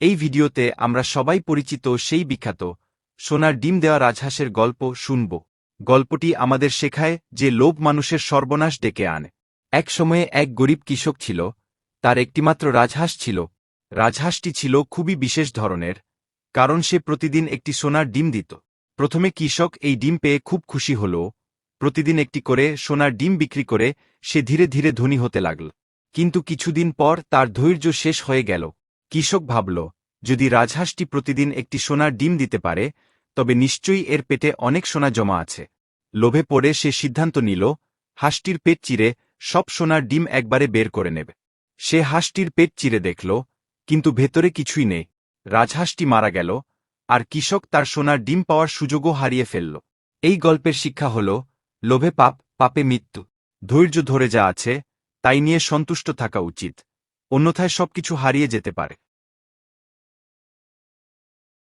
এই ভিডিওতে আমরা সবাই পরিচিত সেই বিখ্যাত সোনার ডিম দেওয়া রাজহাঁসের গল্প শুনব। গল্পটি আমাদের শেখায় যে লোভ মানুষের সর্বনাশ ডেকে আনে। এক সময়ে এক গরিব কৃষক ছিল, তার একটিমাত্র রাজহাঁস ছিল। রাজহাঁসটি ছিল খুবই বিশেষ ধরনের, কারণ সে প্রতিদিন একটি সোনার ডিম দিত। প্রথমে কৃষক এই ডিম পেয়ে খুব খুশি হল, প্রতিদিন একটি করে সোনার ডিম বিক্রি করে সে ধীরে ধীরে ধনী হতে লাগল। কিন্তু কিছুদিন পর তার ধৈর্য শেষ হয়ে গেল। কৃষক ভাবল, যদি রাজহাঁসটি প্রতিদিন একটি সোনার ডিম দিতে পারে, তবে নিশ্চয়ই এর পেটে অনেক সোনা জমা আছে। লোভে পড়ে সে সিদ্ধান্ত নিল, হাঁসটির পেট চিরে সব সোনার ডিম একবারে বের করে নেবে। সে হাঁসটির পেট চিরে দেখল, কিন্তু ভেতরে কিছুই নেই। রাজহাঁসটি মারা গেল, আর কৃষক তার সোনার ডিম পাওয়ার সুযোগও হারিয়ে ফেলল। এই গল্পের শিক্ষা হল, লোভে পাপ, পাপে মৃত্যু। ধৈর্য ধরে যা আছে, তাই নিয়ে সন্তুষ্ট থাকা উচিত। অন্যথায় সবকিছু হারিয়ে যেতে পারে।